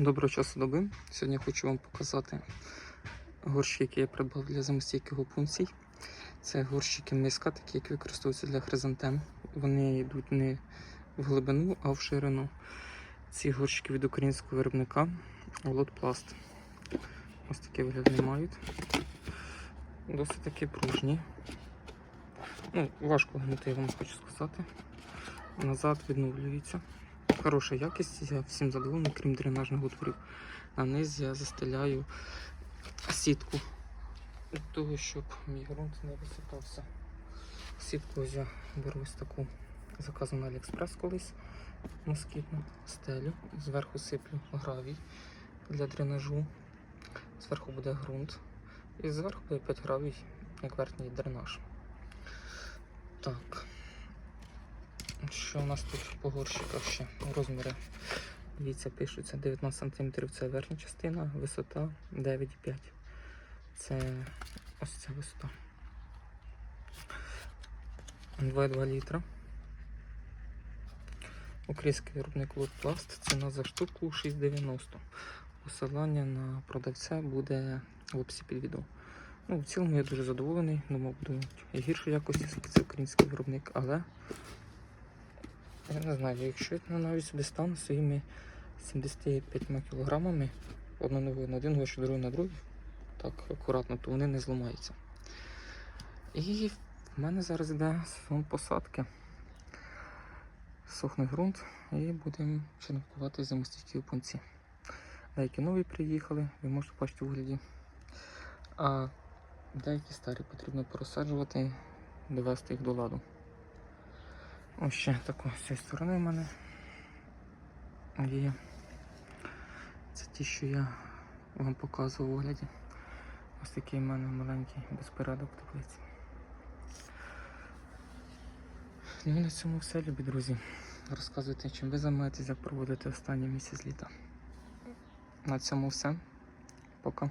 Доброго часу доби. Сьогодні хочу вам показати горщики, які я придбав для зимостійких опунцій. Це горщики миска, такі, які використовуються для хризантем. Вони йдуть не в глибину, а в ширину. Ці горщики від українського виробника Володпласт. Ось такі вигляд вони мають. Досить таки пружні. Ну, важко гнути, я вам хочу сказати. Назад відновлюється. Хороша якість, я всім задоволений, крім дренажних отворів. На низ я застеляю сітку для того, щоб мій ґрунт не висипався. Сітку я беру ось таку заказану на Аліекспрес колись москітну стелю. Зверху сиплю гравій для дренажу. Зверху буде ґрунт. І зверху буде 5 гравій, як верхній дренаж. Так. Що у нас тут по горщиках ще? Розміри. Дивіться, пишуться 19 см це верхня частина, висота 9,5. Це ось ця висота. 2,2 літра. Український виробник Лотпласт. Ціна за штуку 6,90. Посилання на продавця буде в описі під відео. Ну, в цілому я дуже задоволений. Думав, будуть гіршої якості, оскільки це український виробник, але я не знаю, якщо я навіть сюди стану своїми 75 кілограмами, одну ногою на один, горщик, другу на другий, так акуратно, то вони не зламаються. І в мене зараз йде сезон посадки. Сохне ґрунт і будемо черенкувати зимостійкі опунці. Деякі нові приїхали, ви можете бачити в вигляді. А деякі старі потрібно порозсаджувати, довести їх до ладу. Ось ще тако з цієї сторони в мене є. Це ті, що я вам показував в огляді. Ось такий в мене маленький безпорядок в таблиці. Ну на цьому все, любі друзі. Розказуйте, чим ви займаєтесь, як проводите останній місяць літа. На цьому все. Пока.